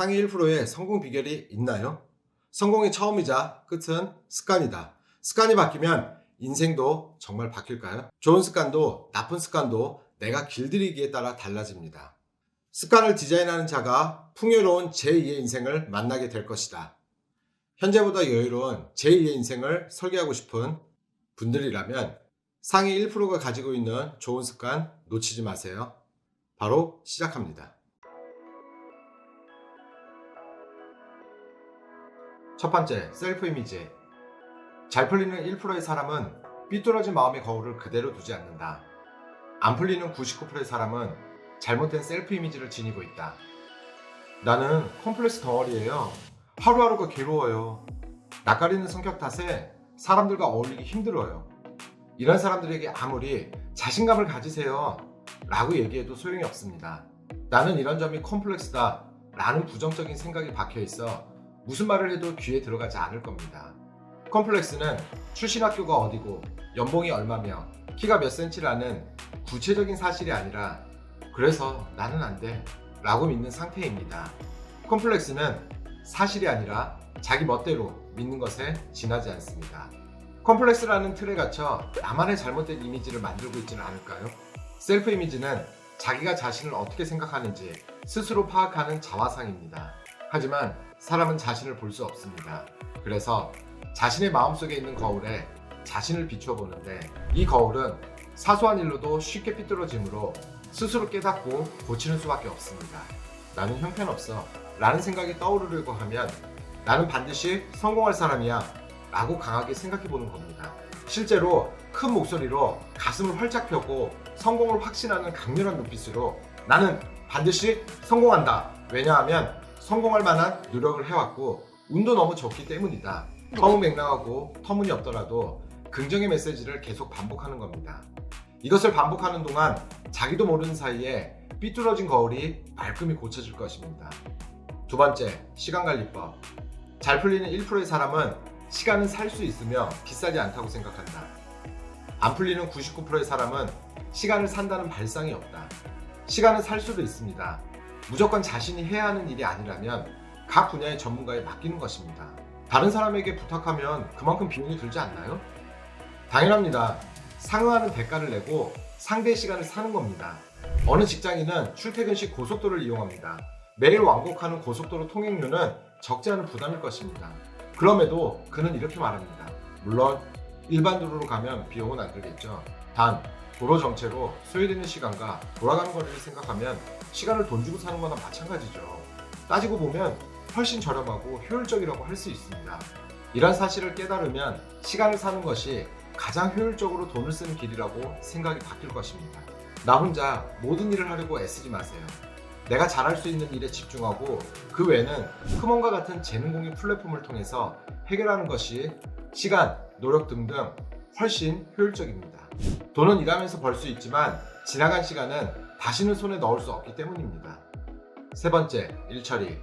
상위 1%의 성공 비결이 있나요? 성공의 처음이자 끝은 습관이다. 습관이 바뀌면 인생도 정말 바뀔까요? 좋은 습관도 나쁜 습관도 내가 길들이기에 따라 달라집니다. 습관을 디자인하는 자가 풍요로운 제2의 인생을 만나게 될 것이다. 현재보다 여유로운 제2의 인생을 설계하고 싶은 분들이라면 상위 1%가 가지고 있는 좋은 습관 놓치지 마세요. 바로 시작합니다. 첫 번째, 셀프 이미지. 잘 풀리는 1%의 사람은 삐뚤어진 마음의 거울을 그대로 두지 않는다. 안 풀리는 99%의 사람은 잘못된 셀프 이미지를 지니고 있다. 나는 컴플렉스 덩어리예요. 하루하루가 괴로워요. 낯가리는 성격 탓에 사람들과 어울리기 힘들어요. 이런 사람들에게 아무리 자신감을 가지세요. 라고 얘기해도 소용이 없습니다. 나는 이런 점이 컴플렉스다. 라는 부정적인 생각이 박혀 있어 무슨 말을 해도 귀에 들어가지 않을 겁니다. 컴플렉스는 출신 학교가 어디고 연봉이 얼마며 키가 몇 센치라는 구체적인 사실이 아니라 그래서 나는 안 돼. 라고 믿는 상태입니다. 컴플렉스는 사실이 아니라 자기 멋대로 믿는 것에 지나지 않습니다. 컴플렉스라는 틀에 갇혀 나만의 잘못된 이미지를 만들고 있지는 않을까요? 셀프 이미지는 자기가 자신을 어떻게 생각하는지 스스로 파악하는 자화상입니다. 하지만 사람은 자신을 볼 수 없습니다. 그래서 자신의 마음속에 있는 거울에 자신을 비춰보는데 이 거울은 사소한 일로도 쉽게 삐뚤어지므로 스스로 깨닫고 고치는 수밖에 없습니다. 나는 형편없어 라는 생각이 떠오르려고 하면 나는 반드시 성공할 사람이야 라고 강하게 생각해 보는 겁니다. 실제로 큰 목소리로 가슴을 활짝 펴고 성공을 확신하는 강렬한 눈빛으로 나는 반드시 성공한다. 왜냐하면 성공할 만한 노력을 해왔고 운도 너무 좋기 때문이다. 허무맹랑하고 터무니없더라도 긍정의 메시지를 계속 반복하는 겁니다. 이것을 반복하는 동안 자기도 모르는 사이에 삐뚤어진 거울이 말끔히 고쳐질 것입니다. 두 번째, 시간 관리법. 잘 풀리는 1%의 사람은 시간은 살 수 있으며 비싸지 않다고 생각한다. 안 풀리는 99%의 사람은 시간을 산다는 발상이 없다. 시간은 살 수도 있습니다. 무조건 자신이 해야 하는 일이 아니라면 각 분야의 전문가에 맡기는 것입니다. 다른 사람에게 부탁하면 그만큼 비용이 들지 않나요? 당연합니다. 상응하는 대가를 내고 상대의 시간을 사는 겁니다. 어느 직장인은 출퇴근 시 고속도로를 이용합니다. 매일 왕복하는 고속도로 통행료는 적지 않은 부담일 것입니다. 그럼에도 그는 이렇게 말합니다. 물론 일반 도로로 가면 비용은 안 들겠죠. 단 도로 정체로 소요되는 시간과 돌아가는 거리를 생각하면 시간을 돈 주고 사는 거나 마찬가지죠. 따지고 보면 훨씬 저렴하고 효율적이라고 할 수 있습니다. 이런 사실을 깨달으면 시간을 사는 것이 가장 효율적으로 돈을 쓰는 길이라고 생각이 바뀔 것입니다. 나 혼자 모든 일을 하려고 애쓰지 마세요. 내가 잘할 수 있는 일에 집중하고 그 외에는 크몬과 같은 재능 공유 플랫폼을 통해서 해결하는 것이 시간, 노력 등등 훨씬 효율적입니다. 돈은 일하면서 벌 수 있지만 지나간 시간은 다시는 손에 넣을 수 없기 때문입니다. 세 번째, 일처리.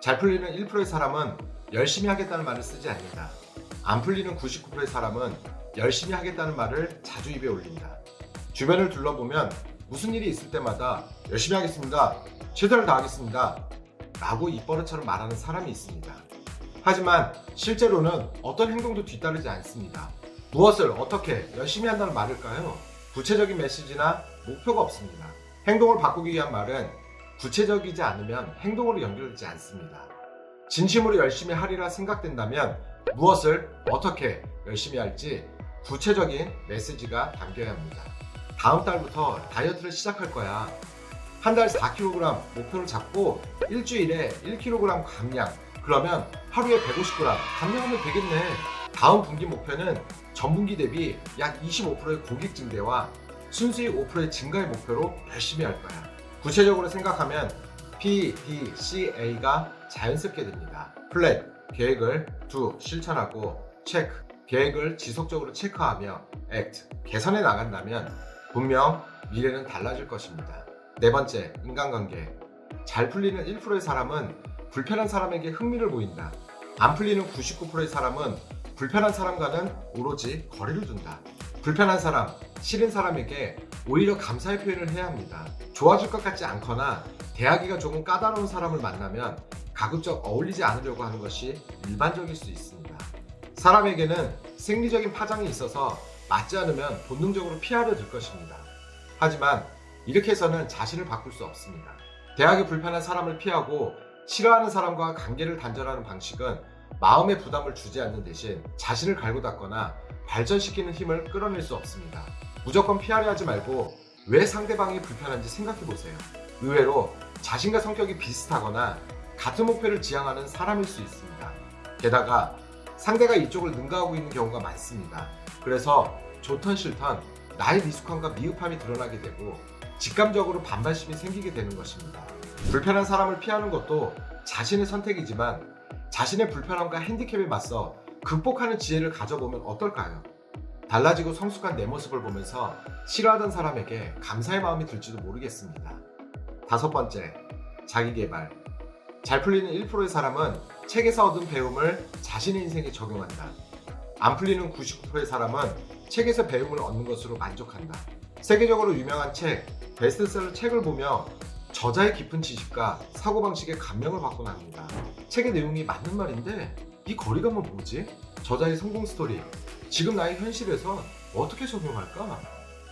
잘 풀리는 1%의 사람은 열심히 하겠다는 말을 쓰지 않는다. 안 풀리는 99%의 사람은 열심히 하겠다는 말을 자주 입에 올린다. 주변을 둘러보면 무슨 일이 있을 때마다 열심히 하겠습니다. 최선을 다하겠습니다. 라고 입버릇처럼 말하는 사람이 있습니다. 하지만 실제로는 어떤 행동도 뒤따르지 않습니다. 무엇을 어떻게 열심히 한다는 말일까요? 구체적인 메시지나 목표가 없습니다. 행동을 바꾸기 위한 말은 구체적이지 않으면 행동으로 연결되지 않습니다. 진심으로 열심히 하리라 생각된다면 무엇을 어떻게 열심히 할지 구체적인 메시지가 담겨야 합니다. 다음 달부터 다이어트를 시작할 거야. 한 달 4kg 목표를 잡고 일주일에 1kg 감량. 그러면 하루에 150g 감량하면 되겠네. 다음 분기 목표는 전분기 대비 약 25%의 고객 증대와 순수익 5%의 증가의 목표로 열심히 할 거야. 구체적으로 생각하면 P, D, C, A가 자연스럽게 됩니다. 플랫, 계획을 두, 실천하고 체크, 계획을 지속적으로 체크하며 액트, 개선해 나간다면 분명 미래는 달라질 것입니다. 네 번째, 인간관계. 잘 풀리는 1%의 사람은 불편한 사람에게 흥미를 보인다. 안 풀리는 99%의 사람은 불편한 사람과는 오로지 거리를 둔다. 불편한 사람, 싫은 사람에게 오히려 감사의 표현을 해야 합니다. 좋아질 것 같지 않거나 대하기가 조금 까다로운 사람을 만나면 가급적 어울리지 않으려고 하는 것이 일반적일 수 있습니다. 사람에게는 생리적인 파장이 있어서 맞지 않으면 본능적으로 피하려 들 것입니다. 하지만 이렇게 해서는 자신을 바꿀 수 없습니다. 대학에 불편한 사람을 피하고 싫어하는 사람과 관계를 단절하는 방식은 마음의 부담을 주지 않는 대신 자신을 갈고 닦거나 발전시키는 힘을 끌어낼 수 없습니다. 무조건 피하려 하지 말고 왜 상대방이 불편한지 생각해 보세요. 의외로 자신과 성격이 비슷하거나 같은 목표를 지향하는 사람일 수 있습니다. 게다가 상대가 이쪽을 능가하고 있는 경우가 많습니다. 그래서 좋던 싫던 나의 미숙함과 미흡함이 드러나게 되고 직감적으로 반발심이 생기게 되는 것입니다. 불편한 사람을 피하는 것도 자신의 선택이지만 자신의 불편함과 핸디캡에 맞서 극복하는 지혜를 가져보면 어떨까요? 달라지고 성숙한 내 모습을 보면서 싫어하던 사람에게 감사의 마음이 들지도 모르겠습니다. 다섯 번째, 자기 개발. 잘 풀리는 1%의 사람은 책에서 얻은 배움을 자신의 인생에 적용한다. 안 풀리는 99%의 사람은 책에서 배움을 얻는 것으로 만족한다. 세계적으로 유명한 책, 베스트셀러 책을 보며 저자의 깊은 지식과 사고방식에 감명을 받곤 합니다. 책의 내용이 맞는 말인데 이 거리감은 뭐지? 저자의 성공 스토리, 지금 나의 현실에서 어떻게 적용할까?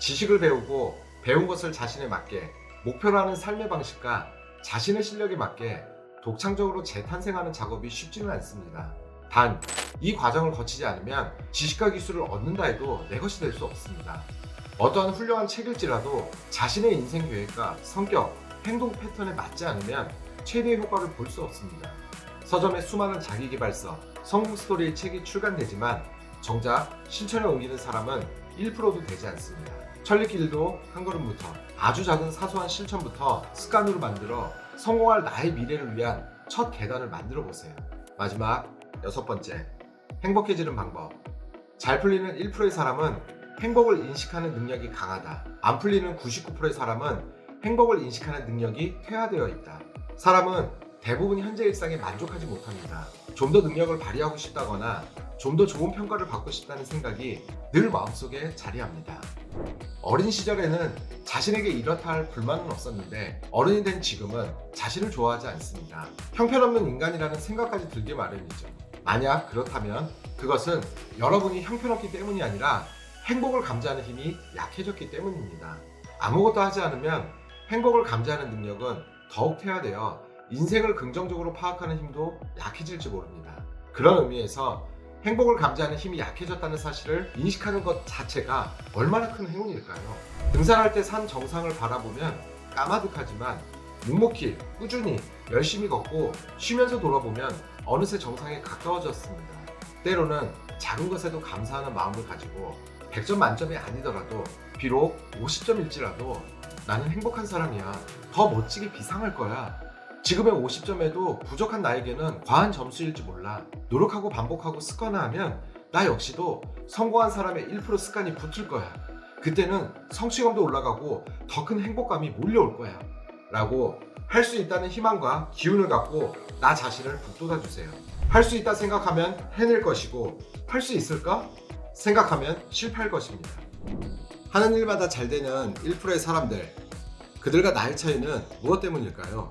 지식을 배우고 배운 것을 자신에 맞게 목표로 하는 삶의 방식과 자신의 실력에 맞게 독창적으로 재탄생하는 작업이 쉽지는 않습니다. 단, 이 과정을 거치지 않으면 지식과 기술을 얻는다 해도 내 것이 될 수 없습니다. 어떠한 훌륭한 책일지라도 자신의 인생 계획과 성격, 행동 패턴에 맞지 않으면 최대의 효과를 볼 수 없습니다. 서점에 수많은 자기개발서, 성공 스토리의 책이 출간되지만 정작 실천에 옮기는 사람은 1%도 되지 않습니다. 천리길도 한 걸음부터 아주 작은 사소한 실천부터 습관으로 만들어 성공할 나의 미래를 위한 첫 계단을 만들어 보세요. 마지막 여섯 번째, 행복해지는 방법. 잘 풀리는 1%의 사람은 행복을 인식하는 능력이 강하다. 안 풀리는 99%의 사람은 행복을 인식하는 능력이 퇴화되어 있다. 사람은 대부분 현재 일상에 만족하지 못합니다. 좀 더 능력을 발휘하고 싶다거나 좀 더 좋은 평가를 받고 싶다는 생각이 늘 마음속에 자리합니다. 어린 시절에는 자신에게 이렇다 할 불만은 없었는데 어른이 된 지금은 자신을 좋아하지 않습니다. 형편없는 인간이라는 생각까지 들게 마련이죠. 만약 그렇다면 그것은 여러분이 형편없기 때문이 아니라 행복을 감지하는 힘이 약해졌기 때문입니다. 아무것도 하지 않으면 행복을 감지하는 능력은 더욱 퇴화되어 인생을 긍정적으로 파악하는 힘도 약해질지 모릅니다. 그런 의미에서 행복을 감지하는 힘이 약해졌다는 사실을 인식하는 것 자체가 얼마나 큰 행운일까요? 등산할 때 산 정상을 바라보면 까마득하지만 묵묵히 꾸준히 열심히 걷고 쉬면서 돌아보면 어느새 정상에 가까워졌습니다. 때로는 작은 것에도 감사하는 마음을 가지고 100점 만점이 아니더라도 비록 50점일지라도 나는 행복한 사람이야. 더 멋지게 비상할 거야. 지금의 50점에도 부족한 나에게는 과한 점수일지 몰라. 노력하고 반복하고 습관화 하면 나 역시도 성공한 사람의 1% 습관이 붙을 거야. 그때는 성취감도 올라가고 더 큰 행복감이 몰려올 거야. 라고 할 수 있다는 희망과 기운을 갖고 나 자신을 북돋아 주세요. 할 수 있다 생각하면 해낼 것이고 할 수 있을까? 생각하면 실패할 것입니다. 하는 일마다 잘 되는 1%의 사람들, 그들과 나의 차이는 무엇 때문일까요?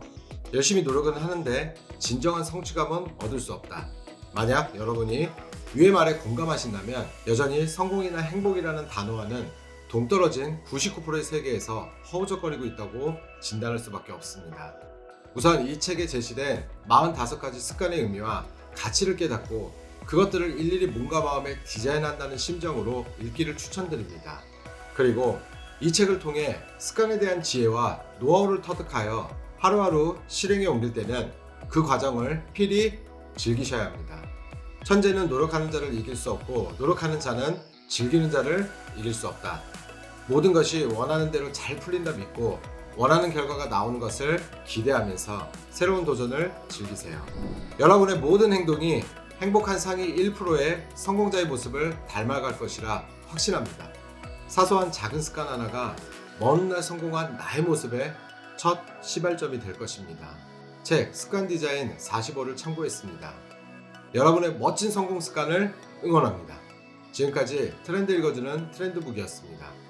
열심히 노력은 하는데 진정한 성취감은 얻을 수 없다. 만약 여러분이 위의 말에 공감하신다면 여전히 성공이나 행복이라는 단어와는 동떨어진 99%의 세계에서 허우적거리고 있다고 진단할 수밖에 없습니다. 우선 이 책에 제시된 45가지 습관의 의미와 가치를 깨닫고 그것들을 일일이 몸과 마음에 디자인한다는 심정으로 읽기를 추천드립니다. 그리고 이 책을 통해 습관에 대한 지혜와 노하우를 터득하여 하루하루 실행에 옮길 때는 그 과정을 필히 즐기셔야 합니다. 천재는 노력하는 자를 이길 수 없고 노력하는 자는 즐기는 자를 이길 수 없다. 모든 것이 원하는 대로 잘 풀린다 믿고 원하는 결과가 나오는 것을 기대하면서 새로운 도전을 즐기세요. 여러분의 모든 행동이 행복한 상위 1%의 성공자의 모습을 닮아갈 것이라 확신합니다. 사소한 작은 습관 하나가 먼 훗날 성공한 나의 모습의 첫 시발점이 될 것입니다. 책 습관 디자인 45를 참고했습니다. 여러분의 멋진 성공 습관을 응원합니다. 지금까지 트렌드 읽어주는 트렌드북이었습니다.